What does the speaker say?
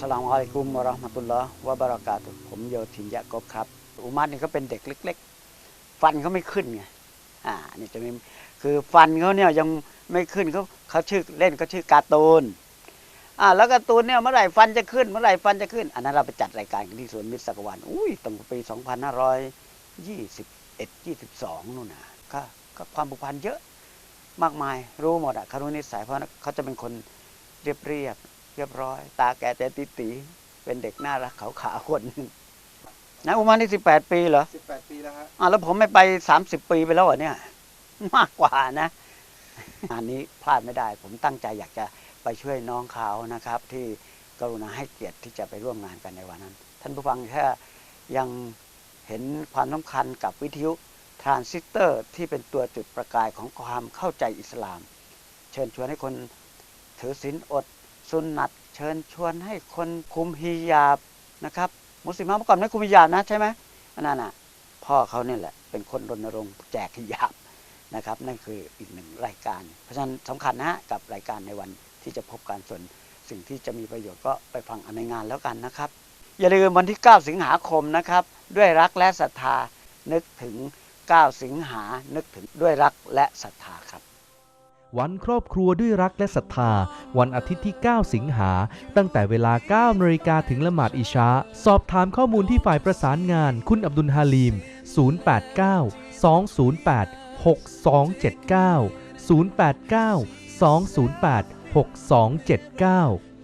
สลามอะลัยกุมวะเราะห์มะตุลลอฮ์วะบะเรากาตุผมโยธินยะกบครับอุมัดนี่ก็เป็นเด็กเล็ก ๆ ฟันเขาไม่ขึ้นไงอ่านี่จะมีคือฟันเขาเนี่ยยังไม่ขึ้นเขาเขาชื่อเล่นเขาชื่อการ์ตูนอ่าแล้วการ์ตูนเนี่ยเมื่อไหร่ฟันจะขึ้นเมื่อไหร่ฟันจะขึ้น อันนั้นเราไปจัดรายการกันที่สวนมิตรสักวันอุ้ยตั้งแต่ปี2521 22นู่นนะก็ก็ความผูกพันเยอะมากมายรู้หมดอะเขารู้นิสัยเพราะเขาจะเป็นคนเรียบเรียบ เรียบร้อย ตาแก่แต่ตีตีๆเป็นเด็กน่ารักขาวๆคนหนึงนะอุมานี่สิบแปดปีเหรอ18ปีแล้วฮะอ่าแล้วผมไม่ไปสามสิบปีไปแล้วเหรอเนี่ย มากกว่านะอันนี้พลาดไม่ได้ ผมตั้งใจอยากจะไปช่วยน้องเขานะครับ ที่กรุณาให้เกียรติที่จะไปร่วมงานกันในวันนั้น ท่านผู้ฟังถ้ายังเห็นความสำคัญกับวิทยุทรานซิสเตอร์ที่เป็นตัวจุดประกายของความเข้าใจอิสลาม เชิญชวนให้คนถือศีลอด สุนนัตเชิญชวนให้คนคุมฮิญาบนะครับ มุสลิมเมื่อก่อนไม่คุมฮิญาบนะใช่ไหมนั่นน่ะพ่อเขาเนี่ยแหละเป็นคนรณรงค์แจกฮิญาบนะครับ นั่นคืออีกหนึ่งรายการ เพราะฉะนั้นสำคัญนะกับรายการในวันที่จะพบกันส่วนสิ่งที่จะมีประโยชน์ก็ไปฟังในงานแล้วกันนะครับ อย่าลืมวันที่ 9 สิงหาคมนะครับ ด้วยรักและศรัทธานึกถึง 9 สิงหานึกถึงด้วยรักและศรัทธาครับ วันครอบครัวด้วยรักและศรัทธา วันอาทิตย์ที่ 9 สิงหา ตั้งแต่เวลา9นาฬิกาถึงละหมาดอิชา สอบถามข้อมูลที่ฝ่ายประสานงาน คุณอับดุลฮาลีม 089 208 6279 089 208 6279